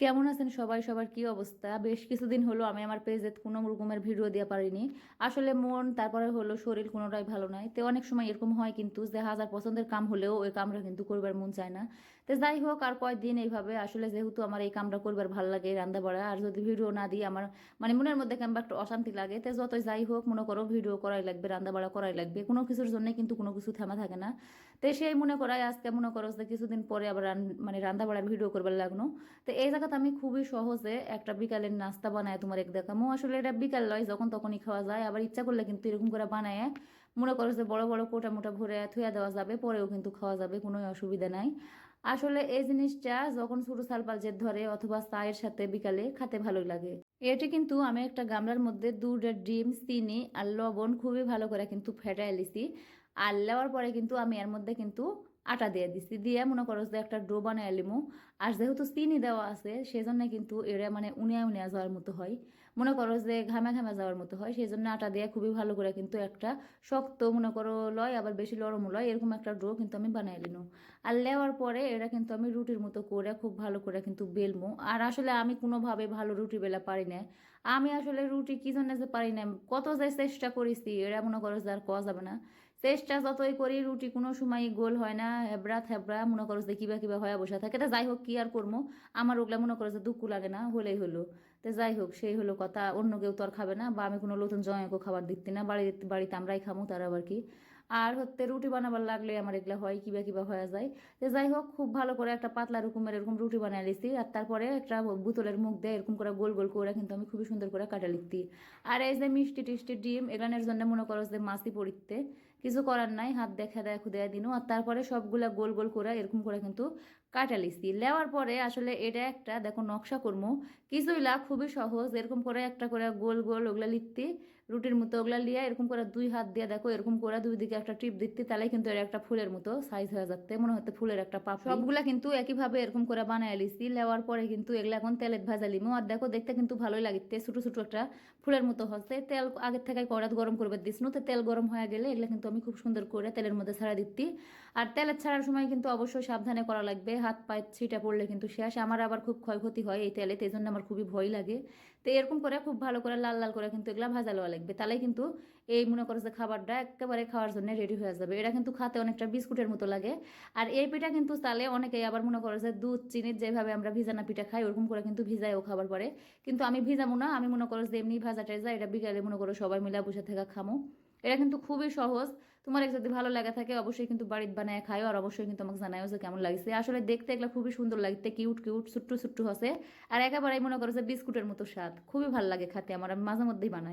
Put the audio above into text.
কেমন আছেন সবাই? সবার কি অবস্থা? বেশ কিছুদিন হলো আমি আমার পেজে কোনো রকমের ভিডিও দিয়ে পারিনি। আসলে মন, তারপরে হলো শরীর কোনোটাই ভালো নয় তো অনেক সময় এরকম হয় কিন্তু যে হাজার পছন্দের কাম হলেও ওই কামটা কিন্তু করবার মন চায় না। তো যাই হোক, আর কয়েকদিন এইভাবে? আসলে যেহেতু আমার এই কামটা করবার ভালো লাগে রান্না বাড়া। আর যদি ভিডিও না দিই, আমার মানে মনের মধ্যে কেমন একটা অশান্তি লাগে। তো যতই যাই হোক, মনে করো ভিডিও করাই লাগবে, রান্না বাড়া করাই লাগবে। কোনো কিছুর জন্য কিন্তু কোনো কিছু থামা থাকে না। তো সেই মনে করাই আজকে, মনে করো যে কিছুদিন পরে আবার মানে রান্না বাড়ার ভিডিও করবার লাগল। তো এই জায়গাতে আমি খুবই সহজে একটা বিকালের নাস্তা বানায় তোমার এক দেখা দেখামো। আসলে এটা বিকাল লয়, যখন তখনই খাওয়া যায়। আবার ইচ্ছা করলে কিন্তু এরকম করে বানায়। মনে করো যে বড় বড় কোটা মোটা ভরে থুয়া দেওয়া যাবে, পরেও কিন্তু খাওয়া যাবে কোনো অসুবিধা নাই। আসলে এই জিনিসটা যখন ছোটো সালপাল জেদ ধরে অথবা চায়ের সাথে বিকালে খেতে ভালো লাগে। এটি কিন্তু আমি একটা গামলার মধ্যে দুধের ডিম, চিনি আর লবণ খুবই ভালো করে কিন্তু ফেটাই লিছি আর লেওয়ার পরে কিন্তু আমি এর মধ্যে কিন্তু আটা দিয়ে দিছি। দিয়ে মনে করো যে একটা ডো বানাই লিমু। আর যেহেতু চিনি দেওয়া আছে সেই জন্য কিন্তু এরা মানে উনিয়া উনিয়া যাওয়ার মতো হয়। মনে করো যে ঘামে ঘামে যাওয়ার মতো হয় সেই জন্য আটা দিয়ে খুবই ভালো করে কিন্তু একটা শক্ত মনে করো লয়, আবার বেশি নরম লয়, এরকম একটা ডো কিন্তু আমি বানাই লিনু আর লেওয়ার পরে এটা কিন্তু আমি রুটির মতো করে খুব ভালো করে কিন্তু বেলমু। আর আসলে আমি কোনোভাবে ভালো রুটি বেলা পারি না আমি আসলে রুটি কি জন্য যে পারি না কত যে চেষ্টা করেছি, এরা মনে করো যে আর কওয়া যাবে না। চেষ্টা যতই করি, রুটি কোনো সময় গোল হয় না হেবড়া থেবড়া, মনে করো যে কিবা কিবা হয়ে বসে থাকে। তা যাই হোক কি আর করব আমার ওগুলা মনে করো যে দুঃখ লাগে না, হলেই হলো। তো যাই হোক সেই হলো কথা। অন্য কেউ তো আর খাবে না, বা আমি কোনো নতুন জয়কে খাবার দিতে না, বাড়িতে বাড়িতে আমরাই খামো তার আবার কি। আর হচ্ছে রুটি বানাবার লাগলে আমার এগুলো হয়, কিবা কিবা হয়ে যায়। তো যাই হোক খুব ভালো করে একটা পাতলা রকমের এরকম রুটি বানিয়ে লিছি, আর তারপরে একটা বোতলের মুখ দিয়ে এরকম করে গোল গোল করে কিন্তু আমি খুবই সুন্দর করে কাটা লিখতি আর এই যে মিষ্টি টিষ্টি ডিম এগুলানের জন্য মনে করো যে মাছি পড়িতে কিছু করার নাই, হাত দেখা দেখো দেয়া দিনু। আর তারপরে সবগুলা গোল গোল করে এরকম করে কিন্তু কাটা লিছি লেওয়ার পরে আসলে এটা একটা, দেখো নকশা করব। কিছুইলা খুবই সহজ, এরকম করে একটা করে গোল গোল ওগুলা লিখতে, রুটির মতো ওগুলা লিয়া এরকম করে দুই হাত দিয়ে দেখো, এরকম করে দুই দিকে একটা টিপ দিতে তাহলে কিন্তু এর একটা ফুলের মতো সাইজ হয়ে যাচ্ছে। মনে হচ্ছে ফুলের একটা পাপ সবগুলা কিন্তু একইভাবে এরকম করে বানায় লিছি। লেওয়ার পরে কিন্তু এগুলা এখন তেলের ভাজা লিমু। আর দেখো, দেখতে কিন্তু ভালোই লাগিতে ছোট ছোট একটা ফুলের মতো হচ্ছে। তেল আগের থেকে কড়াত গরম করবে দিস তো তেল গরম হয়ে গেলে এগুলা কিন্তু আমি খুব সুন্দর করে তেলের মধ্যে ছাড়া দিতি আর তেলের ছাড়ার সময় কিন্তু অবশ্যই সাবধানে করা লাগবে। হাত পায়ে ছিটা পড়লে কিন্তু শেষ আমার আবার খুব ক্ষয়ক্ষতি হয় এই তেলে এই জন্য আমার খুবই ভয় লাগে। তো এরকম করে খুব ভালো করে লাল লাল করে কিন্তু এগুলো ভাজা লওয়া লাগবে। তাহলে কিন্তু এই মনে করো যে খাবারটা একেবারে খাওয়ার জন্য রেডি হয়ে যাবে। এটা কিন্তু খাতে অনেকটা বিস্কুটের মতো লাগে। আর এই পিঠা কিন্তু চালে অনেকেই আবার মনে করো যে দুধ, চিনির যেভাবে আমরা ভিজানা পিঠা খাই, ওরকম করে কিন্তু ভিজায়ও খাবার পরে। কিন্তু আমি ভিজাবো না। আমি মনে করো যে এমনি ভাজা টাইজা এটা বিকালে মনে করো সবাই মিলে বসে থেকে খামো। এটা কিন্তু খুবই সহজ। তোমার যদি ভালো লাগা থাকে, অবশ্যই কিন্তু বাড়িতে বানায় খায় আর অবশ্যই কিন্তু আমাকে জানায়ও যে কেমন লাগছে। আসলে দেখতে এগুলো খুবই সুন্দর লাগতে কিউট কিউট ছোট্ট ছোট্ট হসে। আর একেবারেই মনে করো যে বিস্কুটের মতো স্বাদ, খুবই ভালো লাগে খাতে, আমার আমি মাঝে মধ্যেই বানাই